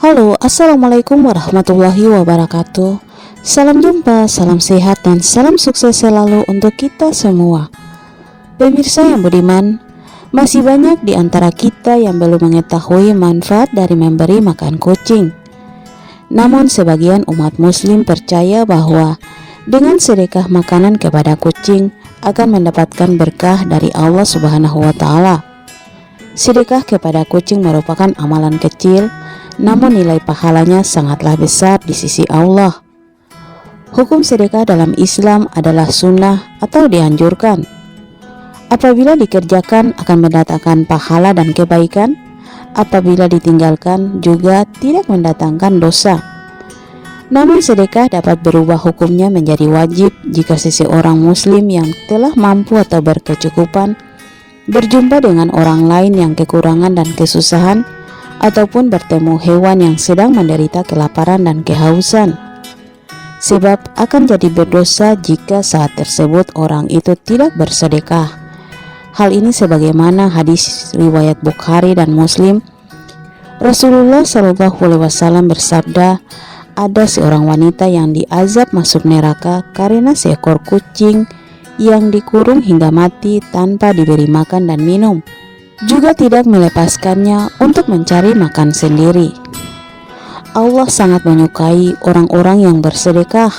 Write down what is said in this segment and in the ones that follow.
Halo, Assalamualaikum warahmatullahi wabarakatuh. Salam jumpa, salam sehat, dan salam sukses selalu untuk kita semua. Pemirsa yang budiman, masih banyak di antara kita yang belum mengetahui manfaat dari memberi makan kucing. Namun sebagian umat muslim percaya bahwa dengan sedekah makanan kepada kucing akan mendapatkan berkah dari Allah Subhanahu wa taala. Sedekah kepada kucing merupakan amalan kecil, namun nilai pahalanya sangatlah besar di sisi Allah. Hukum sedekah dalam Islam adalah sunnah atau dianjurkan. Apabila dikerjakan akan mendatangkan pahala dan kebaikan, apabila ditinggalkan juga tidak mendatangkan dosa. Namun sedekah dapat berubah hukumnya menjadi wajib jika seseorang muslim yang telah mampu atau berkecukupan berjumpa dengan orang lain yang kekurangan dan kesusahan ataupun bertemu hewan yang sedang menderita kelaparan dan kehausan. Sebab akan jadi berdosa jika saat tersebut orang itu tidak bersedekah. Hal ini sebagaimana hadis riwayat Bukhari dan Muslim. Rasulullah Shallallahu Alaihi Wasallam bersabda ada seorang wanita yang diazab masuk neraka karena seekor kucing yang dikurung hingga mati tanpa diberi makan dan minum, juga tidak melepaskannya untuk mencari makan sendiri. Allah sangat menyukai orang-orang yang bersedekah.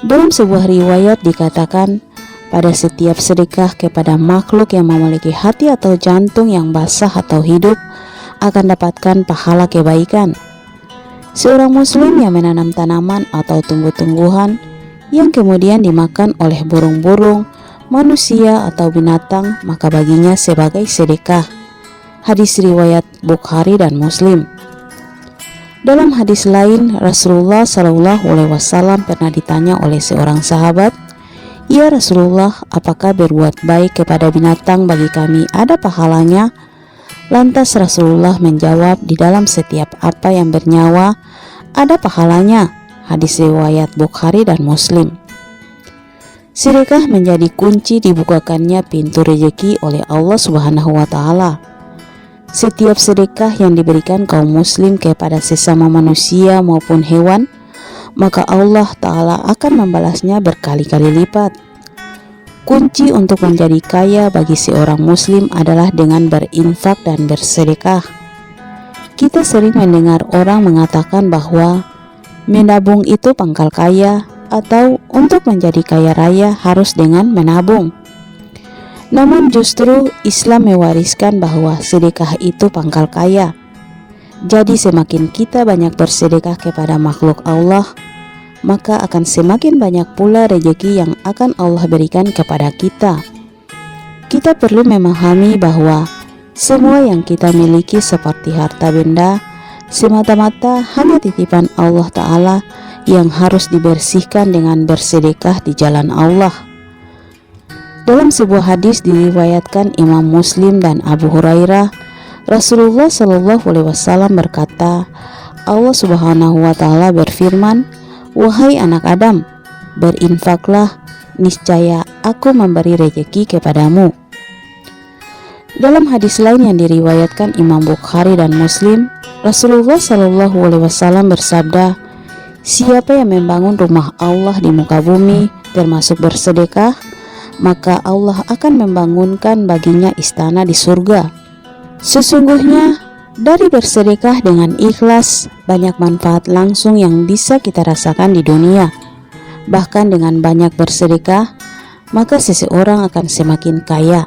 Dalam sebuah riwayat dikatakan, pada setiap sedekah kepada makhluk yang memiliki hati atau jantung yang basah atau hidup akan dapatkan pahala kebaikan. Seorang muslim yang menanam tanaman atau tumbuh-tumbuhan yang kemudian dimakan oleh burung-burung, manusia atau binatang, maka baginya sebagai sedekah. Hadis riwayat Bukhari dan Muslim. Dalam hadis lain, Rasulullah Wasallam pernah ditanya oleh seorang sahabat, "Ya Rasulullah, apakah berbuat baik kepada binatang bagi kami ada pahalanya?" Lantas Rasulullah menjawab, "Di dalam setiap apa yang bernyawa ada pahalanya." Hadis riwayat Bukhari dan Muslim. Sedekah menjadi kunci dibukakannya pintu rejeki oleh Allah Subhanahu wa taala. Setiap sedekah yang diberikan kaum muslim kepada sesama manusia maupun hewan, maka Allah taala akan membalasnya berkali-kali lipat. Kunci untuk menjadi kaya bagi seorang muslim adalah dengan berinfak dan bersedekah. Kita sering mendengar orang mengatakan bahwa menabung itu pangkal kaya atau untuk menjadi kaya raya harus dengan menabung. Namun justru Islam mewariskan bahwa sedekah itu pangkal kaya. Jadi semakin kita banyak bersedekah kepada makhluk Allah, maka akan semakin banyak pula rejeki yang akan Allah berikan kepada kita. Kita perlu memahami bahwa semua yang kita miliki seperti harta benda, semata-mata hanya titipan Allah Ta'ala yang harus dibersihkan dengan bersedekah di jalan Allah. Dalam sebuah hadis diriwayatkan Imam Muslim dan Abu Hurairah, Rasulullah Shallallahu Alaihi Wasallam berkata, Allah Subhanahu Wa Taala berfirman, wahai anak Adam, berinfaklah, niscaya aku memberi rejeki kepadamu. Dalam hadis lain yang diriwayatkan Imam Bukhari dan Muslim, Rasulullah Shallallahu Alaihi Wasallam bersabda, Siapa yang membangun rumah Allah di muka bumi, termasuk bersedekah, maka Allah akan membangunkan baginya istana di surga. Sesungguhnya, dari bersedekah dengan ikhlas, banyak manfaat langsung yang bisa kita rasakan di dunia. Bahkan dengan banyak bersedekah, maka seseorang akan semakin kaya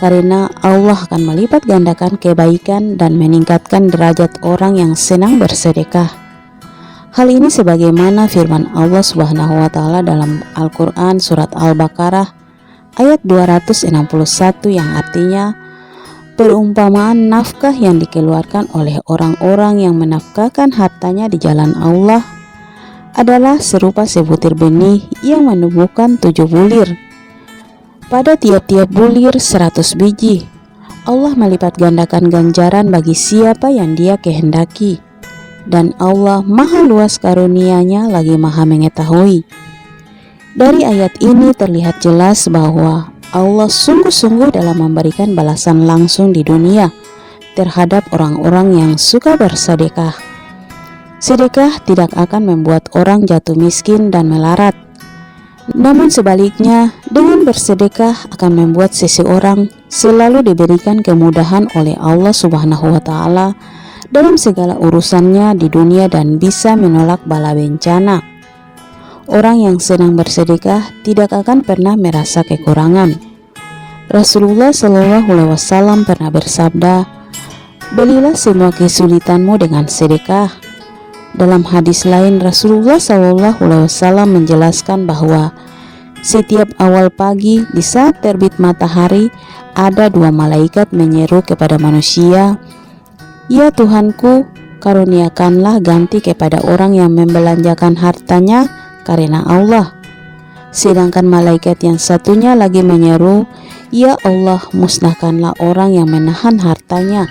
karena Allah akan melipat gandakan kebaikan dan meningkatkan derajat orang yang senang bersedekah. Hal ini sebagaimana firman Allah Subhanahu wa taala dalam Al-Qur'an surat Al-Baqarah ayat 261 yang artinya perumpamaan nafkah yang dikeluarkan oleh orang-orang yang menafkahkan hartanya di jalan Allah adalah serupa sebutir benih yang menumbuhkan tujuh bulir pada tiap-tiap bulir 100 biji. Allah melipat gandakan ganjaran bagi siapa yang dia kehendaki. Dan Allah maha luas karunianya lagi maha mengetahui. Dari ayat ini terlihat jelas bahwa Allah sungguh-sungguh dalam memberikan balasan langsung di dunia terhadap orang-orang yang suka bersedekah. Sedekah tidak akan membuat orang jatuh miskin dan melarat. Namun sebaliknya, dengan bersedekah akan membuat seseorang selalu diberikan kemudahan oleh Allah Subhanahu wa taala dalam segala urusannya di dunia dan bisa menolak bala bencana. Orang yang senang bersedekah tidak akan pernah merasa kekurangan. Rasulullah Shallallahu Alaihi Wasallam pernah bersabda, "Belilah semua kesulitanmu dengan sedekah." Dalam hadis lain, Rasulullah Wasallam menjelaskan bahwa setiap awal pagi di saat terbit matahari ada dua malaikat menyeru kepada manusia, "Ya Tuhanku, karuniakanlah ganti kepada orang yang membelanjakan hartanya karena Allah." Sedangkan malaikat yang satunya lagi menyeru, "Ya Allah, musnahkanlah orang yang menahan hartanya."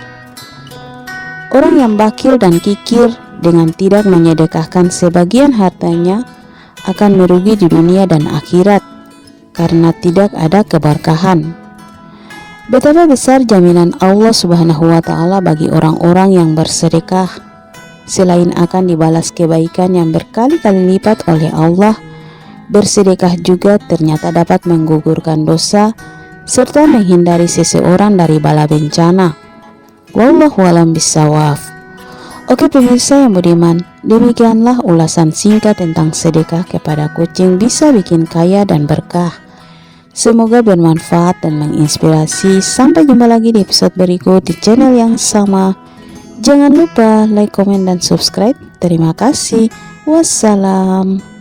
Orang yang bakil dan kikir dengan tidak menyedekahkan sebagian hartanya akan merugi di dunia dan akhirat karena tidak ada keberkahan. Betapa besar jaminan Allah Subhanahu wa taala bagi orang-orang yang bersedekah. Selain akan dibalas kebaikan yang berkali-kali lipat oleh Allah, bersedekah juga ternyata dapat menggugurkan dosa serta menghindari seseorang dari bala bencana. Wallahu alam bisawaf. Oke pemirsa yang budiman, demikianlah ulasan singkat tentang sedekah kepada kucing bisa bikin kaya dan berkah. Semoga bermanfaat dan menginspirasi. Sampai jumpa lagi di episode berikut di channel yang sama. Jangan lupa like, komen, dan subscribe. Terima kasih. Wassalam.